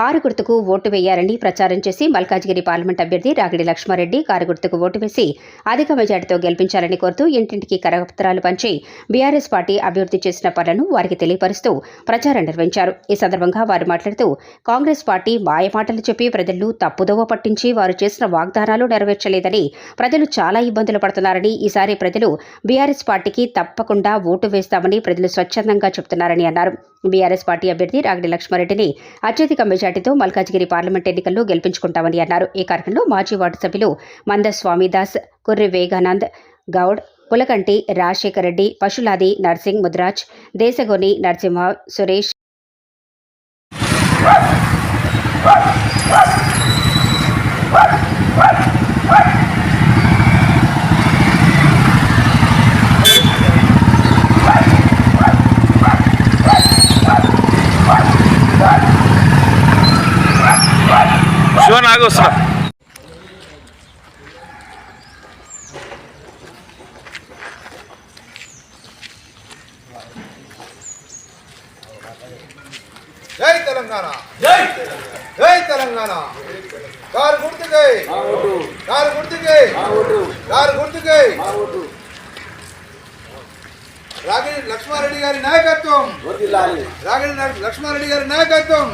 Car గుర్తుకు vote వేయాలని ప్రచారం చేసి మల్కాజ్గిరి పార్లమెంట్ అభ్యర్థి రాగిడి లక్ష్మారెడ్డి కారు గుర్తుకు ఓటు వేసి అధిక మెజార్టీతో గెలిపించాలని కోరుతూ ఇంటింటికి కరపత్రాలు పంచి బీఆర్ఎస్ పార్టీ అభివృద్ధి చేసిన పనులను వారికి తెలియపరుస్తూ ప్రచారం నిర్వహించారు. ఈ సందర్భంగా వారు మాట్లాడుతూ కాంగ్రెస్ పార్టీ మాయమాటలు చెప్పి ప్రజలను తప్పుదోవ పట్టించి వారు చేసిన వాగ్దానాలు నెరవేర్చలేదని ప్రజలు చాలా ఇబ్బందులు పడుతున్నారని ఈసారి ప్రజలు బీఆర్ఎస్ పార్టీకి తప్పకుండా ఓటు వేస్తామని ప్రజలు స్వచ్ఛందంగా చెబుతున్నారని అన్నారు. బీఆర్ఎస్ పార్టీ అభ్యర్థి రాగిడి లక్ష్మారెడ్డిని అత్యధిక మెజార్టీతో మల్కాజ్గిరి పార్లమెంట్ ఎన్నికల్లో గెలిపించుకుంటామని అన్నారు. ఈ కార్యక్రమంలో మాజీ వార్డు సభ్యులు మంద స్వామిదాస్ కుర్రి వేగానంద్ గౌడ్ పులకంటి రాజశేఖర్ రెడ్డి పశులాది నర్సింగ్ ముద్రాజ్ దేశగోని నరసింహ సురేష్ శివ వస్తున్నా జై తెలంగాణ. జై జై తెలంగాణ. కారు గుర్తుకే. కారు గుర్తుకే. కారు గుర్తుకే. రాగిడి లక్ష్మారెడ్డి గారి నాయకత్వం. రాగిడి లక్ష్మారెడ్డి గారి నాయకత్వం.